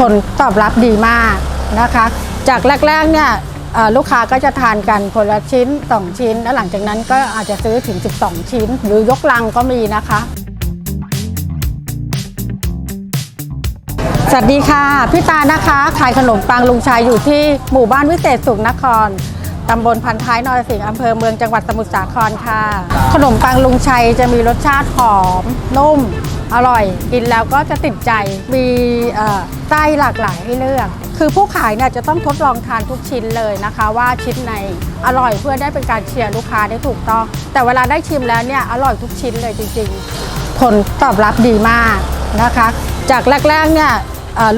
ผลตอบรับดีมากนะคะ จากแรกๆเนี่ยลูกค้าก็จะทานกันคนละชิ้น 2 ชิ้น แล้วหลังจากนั้นก็อาจจะซื้อถึง 12 ชิ้น หรือยกลังก็มีนะคะ สวัสดีค่ะ พี่ตานะคะ ขายขนมปังลุงชัยอยู่ที่หมู่บ้านวิเศษสุขนครตำบลพันท้ายนรสิงห์อำเภอเมืองจังหวัดสมุทรสาครค่ะ ขนมปังลุงชัยจะมีรสชาติหอม นุ่ม อร่อย กินแล้วก็จะติดใจ มีเอ่อ ไส้หลากหลายให้เลือก คือผู้ขายเนี่ยจะต้องทดลองทานทุกชิ้นเลยนะคะ ว่าชิ้นไหนอร่อยเพื่อได้เป็นการเชียร์ลูกค้าได้ถูกต้อง แต่เวลาได้ชิมแล้วเนี่ยอร่อยทุกชิ้นเลยจริงๆ ผลตอบรับดีมากนะคะ จากแรกๆเนี่ย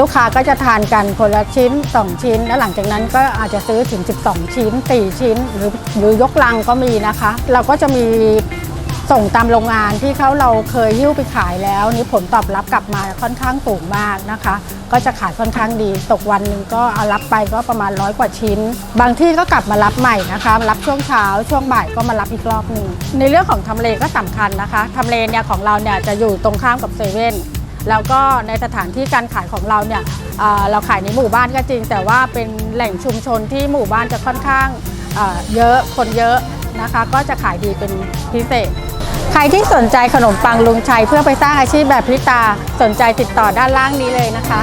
ลูกค้าก็จะทานกันคนละชิ้น 2 ชิ้น แล้วหลังจากนั้นก็อาจจะซื้อถึง 12 ชิ้น 4 ชิ้น หรือหรือยกลังก็มีนะคะ เราก็จะมี ส่งตามโรงงานที่เขาเราเคยหิ้วไปขายแล้วนี่ผลตอบรับกลับมาค่อนข้างสูงมากนะคะ ก็จะขายค่อนข้างดี ตกวันหนึ่งก็เอารับไปก็ประมาณร้อยกว่าชิ้น บางที่ก็กลับมารับใหม่นะคะรับช่วงเช้าช่วงบ่ายก็มารับอีกรอบหนึ่งในเรื่องของทำเลก็สำคัญนะคะทำเลเนี่ยของเราเนี่ยจะอยู่ตรงข้ามกับเซเว่นแล้วก็ในสถานที่การขายของเราเนี่ยเเราขายในหมู่บ้านก็จริง แต่ว่าเป็นแหล่งชุมชนที่หมู่บ้านจะค่อนข้างเเยอะคนเยอะ นะคะ ก็จะขายดีเป็นพิเศษ ใครที่สนใจขนมปังลุงชัยเพื่อไปสร้างอาชีพแบบพิตาสนใจติดต่อด้านล่างนี้เลยนะคะ